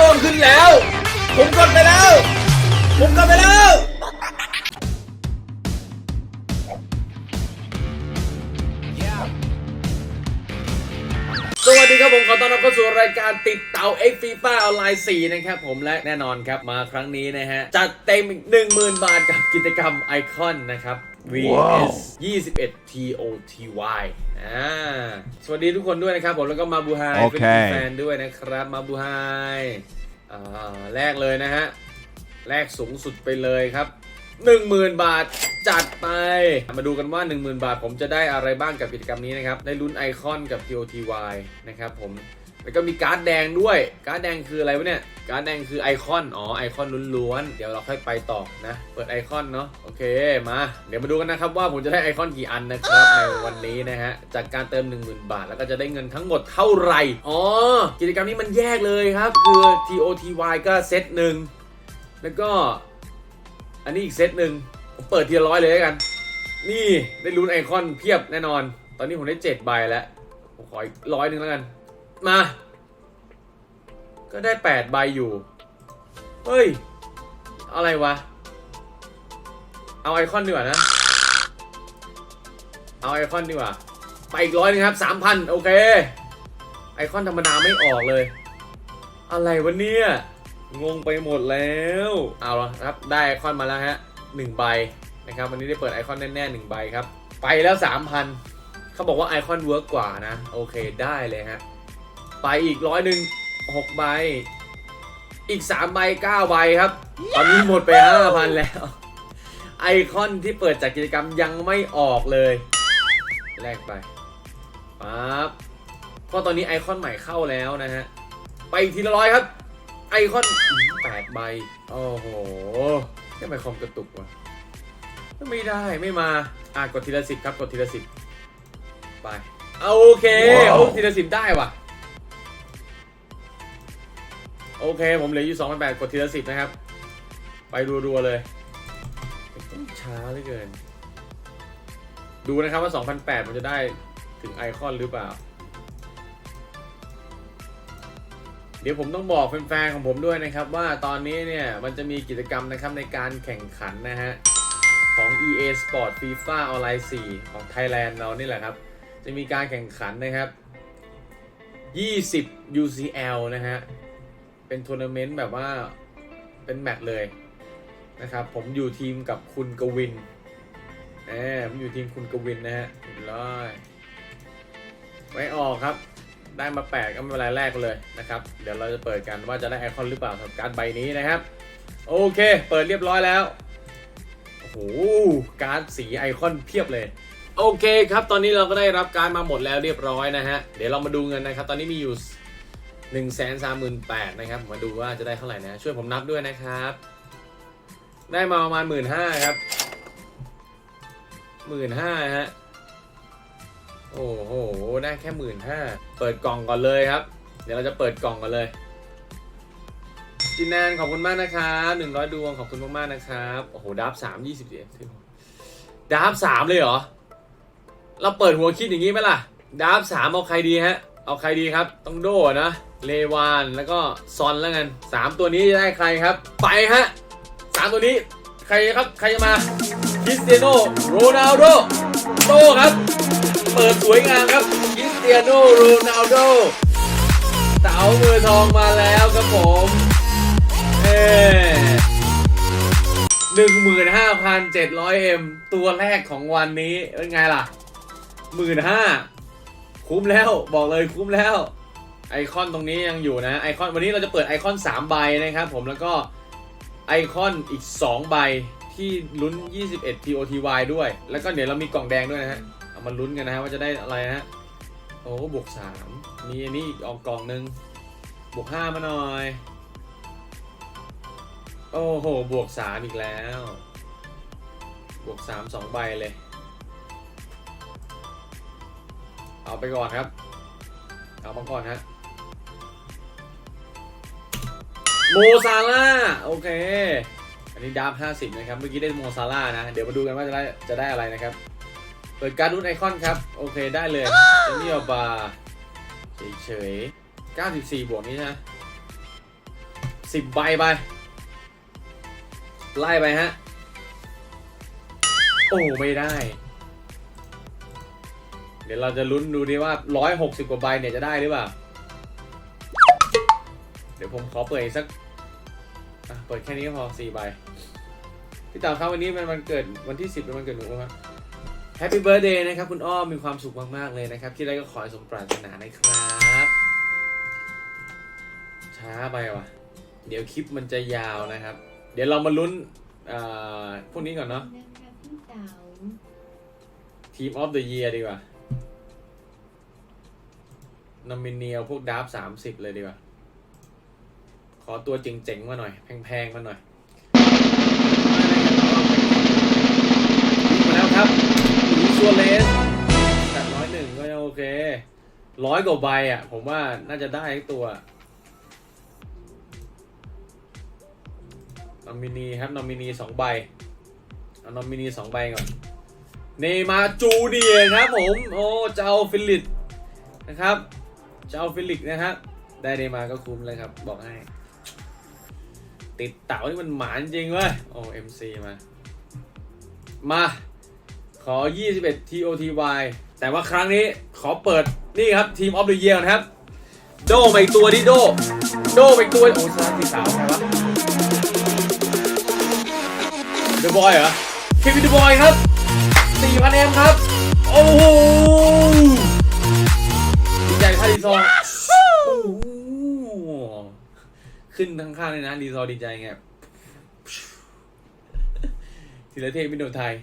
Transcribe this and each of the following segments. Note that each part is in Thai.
ส้มขึ้นแล้ว ผมกดไปแล้ว ผมกดไปแล้วสวัสดีครับผมขอต้อนรับเข้าสู่รายการติดเตา X FIFA ออนไลน์4นะครับผมและแน่นอนครับมาครั้งนี้นะฮะ จัดเต็มอีก10,000 บาทกับกิจกรรมไอคอนนะครับ vs 21 TOTY อ่าสวัสดีทุกคนด้วยนะครับผมแล้วก็มาบูไฮโอเป็นเคแฟนด้วยนะครับมาบูไฮอ่าแรกเลยนะฮะ แรกสูงสุดไปเลยครับ 10,000 บาทจัดไป มาดูกันว่า 10,000 บาทผมจะได้อะไรบ้างกับกิจกรรมนี้นะครับ ได้ลุ้นไอคอนกับ TOTY นะครับผม แล้วก็มีการ์ดแดงด้วย การ์ดแดงคืออะไรวะเนี่ย การ์ดแดงคือไอคอน อ๋อ ไอคอนล้วนๆ เดี๋ยวเราค่อยไปต่อนะ เปิดไอคอนเนาะ โอเค มา เดี๋ยวมาดูกันนะครับว่าผมจะได้ไอคอนกี่อันนะครับในวันนี้นะฮะ จากการเติม 10,000 บาท แล้วก็จะได้เงินทั้งหมดเท่าไหร่ อ๋อ กิจกรรมนี้มันแยกเลยครับ คือ TOTY ก็เซตหนึ่ง แล้วก็ อันนี้อีกเซตหนึ่งผมเปิดทีละร้อยเลยแล้วกัน นี่ได้ลุ้นไอคอนเพียบแน่นอน ตอนนี้ผมได้เจ็ดใบแล้ว ผมขออีกร้อยหนึ่งแล้วกัน มา ก็ได้แปดใบอยู่ เฮ้ย อะไรวะ เอาไอคอนดีกว่านะ เอาไอคอนดีกว่า ไปอีกร้อยนึงครับสามพันโอเค ไอคอนธรรมดาไม่ออกเลย อะไรวะเนี่ย งงไปหมดแล้ว เอาละครับ ได้ไอคอนมาแล้วฮะหนึ่งใบนะครับ วันนี้ได้เปิดไอคอนแน่ๆหนึ่งใบครับ ไปแล้วสามพันเขาบอกว่าไอคอนเวิร์กกว่านะ โอเคได้เลยฮะ ไปอีกร้อยหนึ่งหกใบ อีกสามใบเก้าใบครับ ตอนนี้หมดไปห้าพันแล้ว ไอคอนที่เปิดจากกิจกรรมยังไม่ออกเลยแลกไปปั๊บก็ตอนนี้ไอคอนใหม่เข้าแล้วนะฮะ ไปอีกทีละร้อยครับ ไอคอนแปดใบ โอ้โหทำไมคอมกระตุกวะไม่ได้ไม่มา อะกดทีละสิบครับ กดทีละสิบไปเอาโอเคว้าวโอ้ทีละสิบได้ว่ะ โอเค ผมเหลืออยู่2 8 0 0กดทีละสิบนะครับ ไปรัวๆเลยช้าเหลือเกิน ดูนะครับว่า2,008มันจะได้ถึงไอคอนหรือเปล่า เดี๋ยวผมต้องบอกแฟนๆของผมด้วยนะครับ ว่าตอนนี้เนี่ย มันจะมีกิจกรรมนะครับในการแข่งขันนะฮะ ของ EA Sport FIFA Online 4 ของ Thailand เรานี่แหละครับ จะมีการแข่งขันนะครับ 20 UCL นะฮะ เป็นทัวร์นาเมนต์แบบว่าเป็นแมตช์เลยนะครับ ผมอยู่ทีมกับคุณกวินแหมผมอยู่ทีมคุณกวินนะฮะเรียบร้อยไม่ออกครับ ได้มาแปดก็ไม่เป็นไรแรกเลยนะครับ เดี๋ยวเราจะเปิดกันว่าจะได้ไอคอนหรือเปล่าสำหรับการดใบนี้นะครับ โอเค เปิดเรียบร้อยแล้ว โอ้โห การ์ดสีไอคอนเพียบเลยโอเคครับ ตอนนี้เราก็ได้รับการมาหมดแล้วเรียบร้อยนะฮะ เดี๋ยวเรามาดูเงินนะครับ ตอนนี้มีอยู่ 1 3 8 0 0 0นะครับมาดูว่าจะได้เท่าไหร่นะช่วยผมนับด้วยนะครับ ได้มาประมาณ1 5ื่นครับหมื่นห้าฮะโอ้โหได้แค่หมื่นห้าเปิดกล่องก่อนเลยครับ เดี๋ยวเราจะเปิดกล่องก่อนเลย จินแนนขอบคุณมากนะครับหนึ่งร้อยดวงขอบคุณมากๆนะครับโอ้โหดับสามยี่สิบเอ็ดดับสามเลยเหรอเราเปิดหัวคิดอย่างนี้ไหมล่ะดับสามเอาใครดีฮะเอาใครดีครับ ต้องโดนะ เลวานแล้วก็ซอนแล้วกันสามตัวนี้จะได้ใครครับ ไปฮะสามตัวนี้ใครครับใครจะมาคริสเตียโนโรนัลโดโตครับ เปิดสวยงามครับคริสเตียโนโรนัลโดเต๋ามือทองมาแล้วครับผมเอ้หนึ่งหมื่นห้าพันเจ็ดร้อยเอ็มตัวแรกของวันนี้เป็นไงล่ะหมื่นห้าคุ้มแล้วบอกเลยคุ้มแล้ว ไอคอนตรงนี้ยังอยู่นะไอคอนวันนี้เราจะเปิดไอคอน3ใบนะครับผมแล้วก็ไอคอนอีก 2 ใบที่ลุ้น 21 TOTY ด้วย แล้วก็เดี๋ยวเรามีกล่องแดงด้วยนะฮะเอามาลุ้นกันนะฮะว่าจะได้อะไรฮะโอ้บวก 3 มีอันนี้อีกออกกล่องหนึ่งบวก 5 มาหน่อย โอ้โห บวก 3 อีกแล้ว บวก 3 2 ใบเลย เอาไปก่อนครับ เอามาก่อนฮะ โมซาร่าโอเค อันนี้ดาร์ฟ50นะครับ เมื่อกี้ได้โมซาร่านะ เดี๋ยวมาดูกันว่าจะได้จะได้อะไรนะครับ เปิดการ์ดรุ่นไอคอนครับ โอเคได้เลยเจนี่อบาเฉยๆ94 บวกนี้นะสิบใบไป ไล่ไปฮะ โอ้ ไม่ได้ เดี๋ยวเราจะลุ้นดูดิว่า 160 กว่าใบเนี่ยจะได้หรือเปล่า ดี๋ยวผมขอเปิดอีกสักอะเปิดแค่นี้ก็พอ4ใบพี่เต่าครับวันนี้มันวันเกิดวันที่10เป็นวันเกิดหนูครับแฮปปี้เบิร์ดเดย์นะครับคุณอ้อมมีความสุขมาก ๆ เลยนะครับที่ได้ก็ขอให้สมปรารถนานะครับ ช้าไปว่ะ เดี๋ยวคลิปมันจะยาวนะครับ เดี๋ยวเรามาลุ้นเอ่อพวกนี้ก่อนเนาะนะครับพี่เต๋าทีมออฟเดอะเยียร์ดีกว่านอมิเนียพวกดาร์ฟสามสิบเลยดีกว่า ขอตัวเจ๋งๆมาหน่อย แพงๆมาหน่อยมาแล้วครับลูซัวเลสแต่ร้อยหนึ่งก็ยังโอเคร้อยกว่าใบอะ ผมว่าน่าจะได้ตัวนอมินีครับนอมินีสองใบเอานอมินีสองใบก่อนเนมาร์จูเนียครับผม โอ้เจ้าฟิลิปนะครับ เจ้าฟิลิปนะครับได้เนมาร์ก็คุ้มเลยครับ บอกให้ ติดเต่านี่มันหมานจริงเว้ย โอ้ MC มซีมา มา ขอ 21 TOTY แต่ว่าครั้งนี้ขอเปิดนี่ครับทีมออฟเดอะเยียร์นะครับ โดไปตัวดิโด โดไปตัว โอ้สลาสีขาวใครวะเดอะบอยเหรอเควินเดอะบอยครับ 4,000เอ็มครับ โอ้โหดีใจท่าดีซอร์โอ้โห ขึ้นทั้งข้างเลยนะดีซอดีใจไงทีละเทพมิโนไทย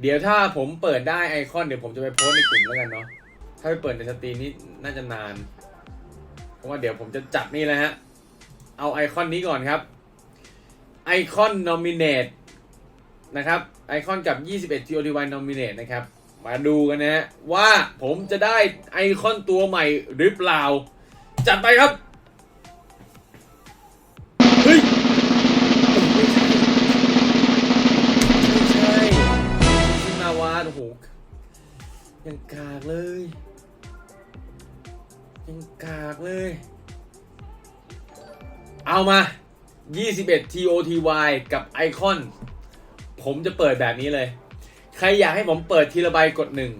เดี๋ยวถ้าผมเปิดได้ไอคอนเดี๋ยวผมจะไปโพสในกลุ่มแล้วกันเนาะถ้าไปเปิดในสตรีมนี้น่าจะนาน เพราะว่าเดี๋ยวผมจะจัดนี่แหละฮะ เอาไอคอนนี้ก่อนครับไอคอน nominate นะครับไอคอนกับ 21 TOTY nominate นะครับ มาดูกันนะฮะ ว่าผมจะได้ไอคอนตัวใหม่หรือเปล่า จัดไปครับ โอ้โหยังกากเลย ยังกากเลย เอามา 21 TOTY กับไอคอน ผมจะเปิดแบบนี้เลย ใครอยากให้ผมเปิดทีละใบกดหนึ่ง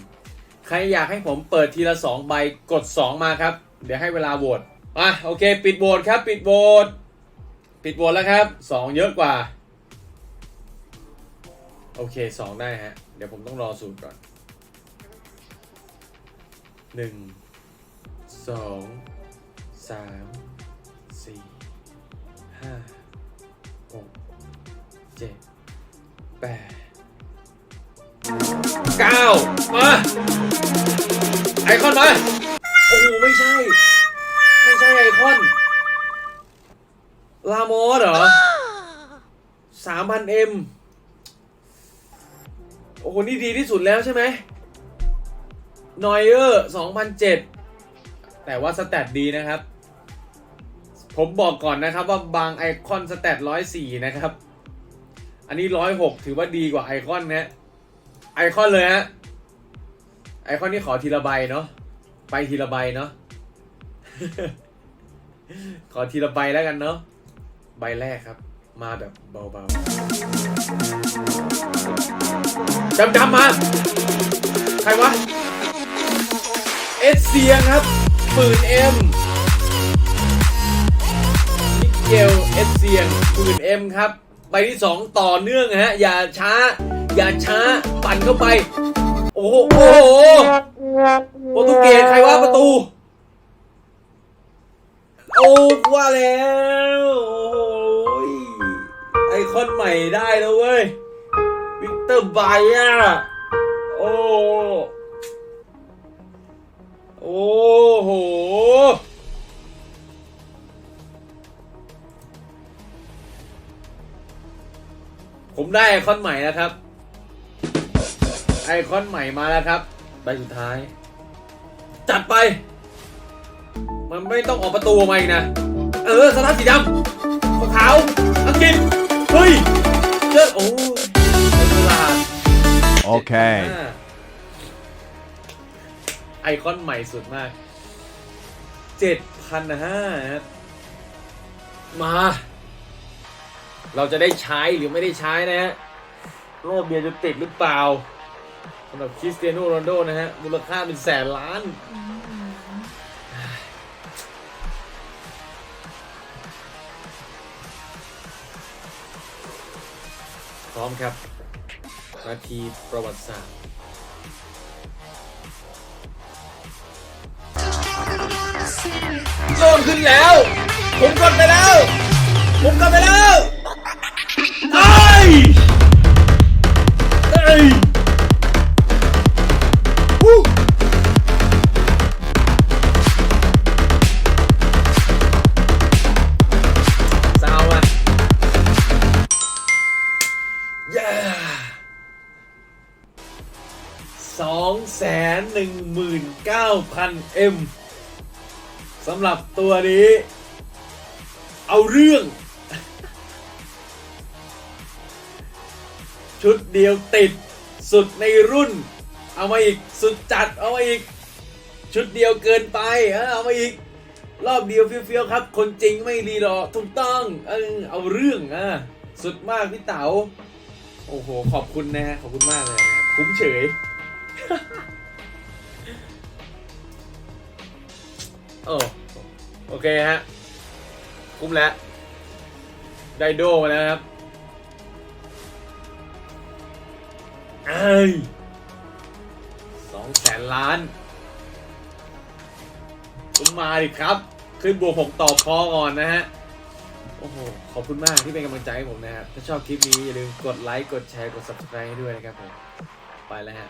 ใครอยากให้ผมเปิดทีละสองใบกด 2 มาครับ เดี๋ยวให้เวลาโหวตอะโอเค ปิดโหวตครับ ปิดโหวตปิดโหวตแล้วครับ 2 เยอะกว่า โอเค2ได้ฮะ เดี๋ยวผมต้องรอสูตรก่อน1 2 3 4 5 6 7แปดเก้ามาไอคอนมา โอ้โห ไม่ใช่ ไม่ใช่ไอคอน ลาโมสเหรอสามพันเอ็ม โอ้โห นี่ดีที่สุดแล้วใช่ไหมนอยเออร์สองพันเจ็ดแต่ว่าสแตทดีนะครับ ผมบอกก่อนนะครับว่าบางไอคอนสแตทร้อยสี่นะครับ อันนี้ร้อยหกถือว่าดีกว่าไอคอนนะไอคอนเลยฮะไอคอนนี่ขอทีละใบเนาะไปทีละใบเนาะขอทีละใบแล้วกันเนาะใบแรกครับ มาแบบเบาๆ ดำๆมา ใครวะ เอสเซียงครับปืนเอ็มมิเกลเอสเซียงปืนเอ็มครับ ใบที่สองต่อเนื่องฮะ อย่าช้า อย่าช้า ปั่นเข้าไป โอ้โหโอ้โหโปรตุเกสใครว่าประตู โอ้ว่าแล้ว โอ้ยไอคอนใหม่ได้แล้วเว้ย วิกเตอร์ไบอะ โอ้ โอ้โห ผมได้ไอคอนใหม่แล้วครับ ไอคอนใหม่มาแล้วครับ ใบสุดท้าย จัดไป มันไม่ต้องออกประตูมาอีกนะ เออสตาร์สีดำขาวอังกฤษเฮ้ยเลิศโอ้ Okay. อ่าไอคอนใหม่สุดมาก เจ็ดพันห้ามา เราจะได้ใช้หรือไม่ได้ใช้นะฮะรอบเบียจะติดหรือเปล่าสำหรับคริสเตียโนโรนโดนะฮะ มูลค่าเป็นแสนล้าน พร้อมครับ นาทีประวัติศาสตร์เริ่มขึ้นแล้ว ผมกดไปแล้ว ผมกดไปแล้วไอ้ไอ้วู้ซาวอะ yeah 219,000 M สำหรับตัวนี้ เอาเรื่อง ชุดเดียวติดสุดในรุ่น เอามาอีกสุดจัดเอามาอีก ชุดเดียวเกินไป เอามาอีก รอบเดียวเฟี้ยวๆครับ คนจริงไม่รีรอถูกต้องเออเอาเรื่องอะสุดมากพี่เต๋าโอ้โห ขอบคุณนะขอบคุณมากเลย คุ้มเฉย โอ้โอเคฮะ คุ้มแล้ว ได้โดมาแล้วครับเอ้ยสองแสนล้านคุ้มมาดิครับ ขึ้นบวกหกต่อพอก่อนนะฮะ โอ้โห ขอบคุณมากที่เป็นกำลังใจให้ผมนะครับ ถ้าชอบคลิปนี้อย่าลืมกดไลค์ กดแชร์ กด subscribe ให้ด้วยนะครับผม ไปแล้วฮะ